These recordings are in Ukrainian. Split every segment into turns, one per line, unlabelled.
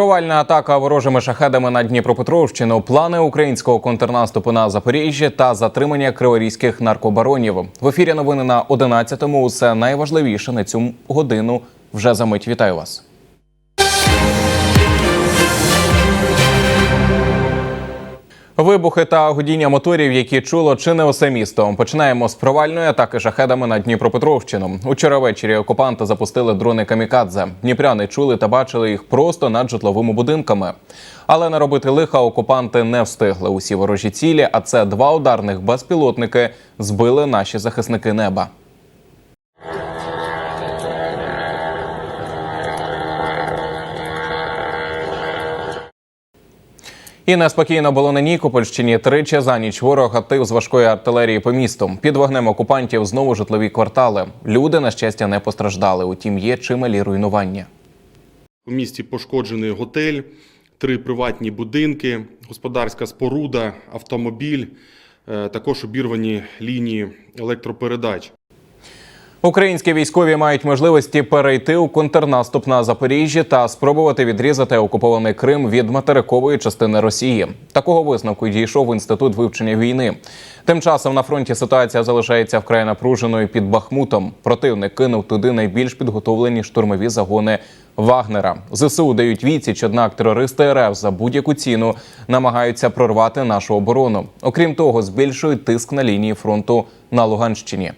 Провальна атака ворожими шахедами на Дніпропетровщину, плани українського контрнаступу на Запоріжжі та затримання криворізьких наркобаронів. В ефірі новини на 11-му. Усе найважливіше на цю годину. Вже за мить вітаю вас. Вибухи та гудіння моторів, які чуло чи не усе місто. Починаємо з провальної атаки шахедами на Дніпропетровщину. Учора ввечері окупанти запустили дрони камікадзе. Дніпряни чули та бачили їх просто над житловими будинками. Але наробити лиха окупанти не встигли. Усі ворожі цілі, а це два ударних безпілотники, збили наші захисники неба. І неспокійно було на Нікопольщині. Тричі за ніч ворог гатив з важкої артилерії по місту. Під вогнем окупантів знову житлові квартали. Люди, на щастя, не постраждали. Утім, є чималі руйнування.
У місті пошкоджений готель, три приватні будинки, господарська споруда, автомобіль, е, також обірвані лінії електропередач.
Українські військові мають можливості перейти у контрнаступ на Запоріжжі та спробувати відрізати окупований Крим від материкової частини Росії. Такого висновку дійшов інститут вивчення війни. Тим часом на фронті ситуація залишається вкрай напруженою під Бахмутом. Противник кинув туди найбільш підготовлені штурмові загони Вагнера. Зсу дають відсіч, однак терористи РФ за будь-яку ціну намагаються прорвати нашу оборону. Окрім того, збільшують тиск на лінії фронту на Луганщині.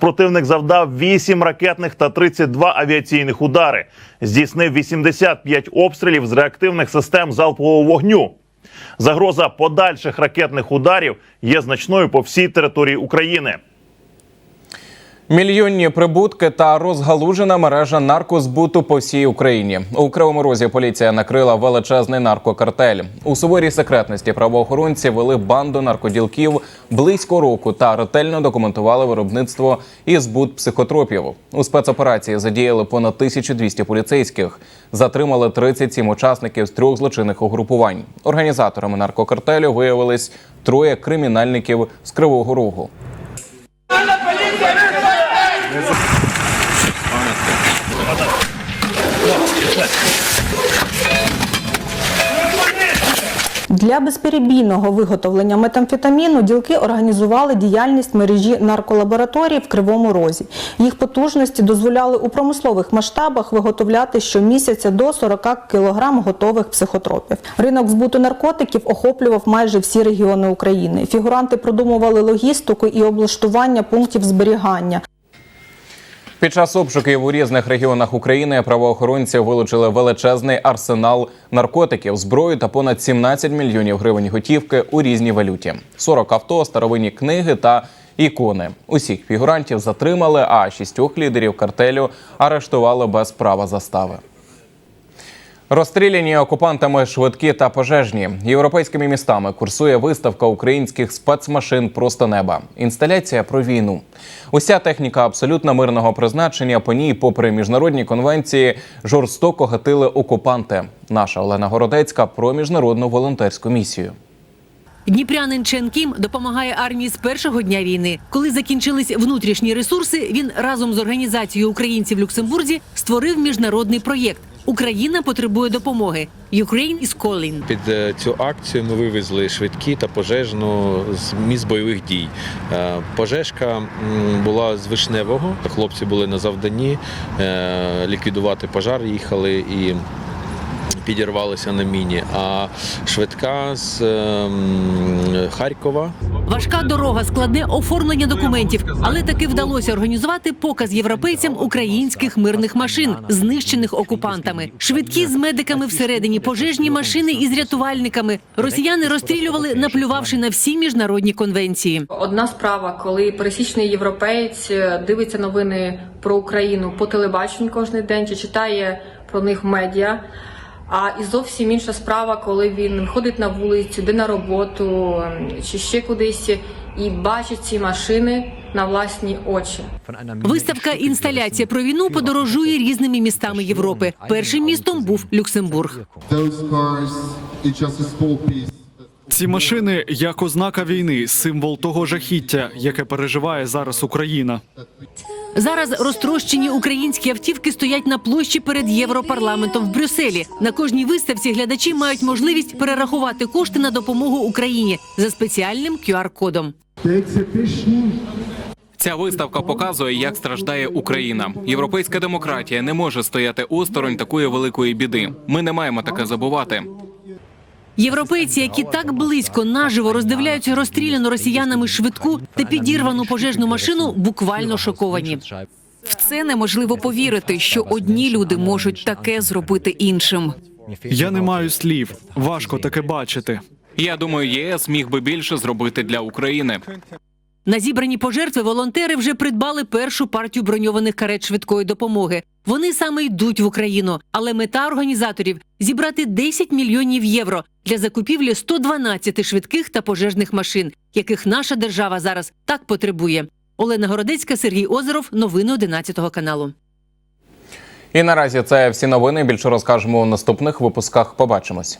Противник завдав 8 ракетних та 32 авіаційних удари. Здійснив 85 обстрілів з реактивних систем залпового вогню. Загроза подальших ракетних ударів є значною по всій території України.
Мільйонні прибутки та розгалужена мережа наркозбуту по всій Україні. У Кривому Розі поліція накрила величезний наркокартель. У суворій секретності правоохоронці вели банду наркоділків близько року та ретельно документували виробництво і збут психотропів. У спецоперації задіяли понад 1200 поліцейських. Затримали 37 учасників з трьох злочинних угрупувань. Організаторами наркокартелю виявились троє кримінальників з Кривого Рогу.
Для безперебійного виготовлення метамфетаміну ділки організували діяльність мережі нарколабораторій в Кривому Розі. Їх потужності дозволяли у промислових масштабах виготовляти щомісяця до 40 кг готових психотропів. Ринок збуту наркотиків охоплював майже всі регіони України. Фігуранти продумували логістику і облаштування пунктів зберігання.
Під час обшуків у різних регіонах України правоохоронці вилучили величезний арсенал наркотиків, зброю та понад 17 мільйонів гривень готівки у різній валюті, 40 авто, старовинні книги та ікони. Усіх фігурантів затримали, а шістьох лідерів картелю арештували без права застави. Розстріляні окупантами швидкі та пожежні європейськими містами курсує виставка українських спецмашин просто неба. Інсталяція про війну. Уся техніка абсолютно мирного призначення. По ній, попри міжнародні конвенції, жорстоко гатили окупанти. Наша Олена Городецька про міжнародну волонтерську місію.
Дніпрянин Чен Кім допомагає армії з першого дня війни. Коли закінчились внутрішні ресурси, він разом з організацією українців в Люксембурзі створив міжнародний проєкт. Україна потребує допомоги. Ukraine is calling.
Під е, цю акцію ми вивезли швидкі та пожежну з місць бойових дій. Е, Пожежка була з вишневого. Хлопці були на завданні е, ліквідувати пожар, їхали і. Підірвалися на міні, а швидка з ем, Харкова
Важка дорога, складне оформлення документів, але таки вдалося організувати показ європейцям українських мирних машин, знищених окупантами. Швидкі з медиками всередині, пожежні машини із рятувальниками. Росіяни розстрілювали, наплювавши на всі міжнародні конвенції.
Одна справа, коли пересічний європеєць е, дивиться новини про Україну по телебаченню кожен день чи читає про них медіа. А і зовсім інша справа, коли він виходить на вулицю, де на роботу ем, чи ще кудись, і бачить ці машини на власні очі.
Виставка інсталяція про війну подорожує різними містами Європи. Першим містом був Люксембург.
Ці машини як ознака війни, символ того жахіття, яке переживає зараз Україна.
Зараз розтрощені українські автівки стоять на площі перед Європарламентом в Брюсселі. На кожній виставці глядачі мають можливість перерахувати кошти на допомогу Україні за спеціальним QR-кодом.
Ця виставка показує, як страждає Україна. Європейська демократія не може стояти осторонь такої великої біди. Ми не маємо таке забувати.
Європейці, які так близько наживо роздивляються розстріляну росіянами швидку та підірвану пожежну машину, буквально шоковані.
В це неможливо повірити, що одні люди можуть таке зробити іншим.
Я не маю слів. Важко таке бачити.
Я думаю, ЄС міг би більше зробити для України.
На зібрані пожертви волонтери вже придбали першу партію броньованих карет швидкої допомоги. Вони саме йдуть в Україну, але мета організаторів зібрати 10 мільйонів євро для закупівлі 112 швидких та пожежних машин, яких наша держава зараз так потребує. Олена Городецька, Сергій Озеров. Новини 11 каналу.
І наразі це всі новини. Більше розкажемо у наступних випусках. Побачимось.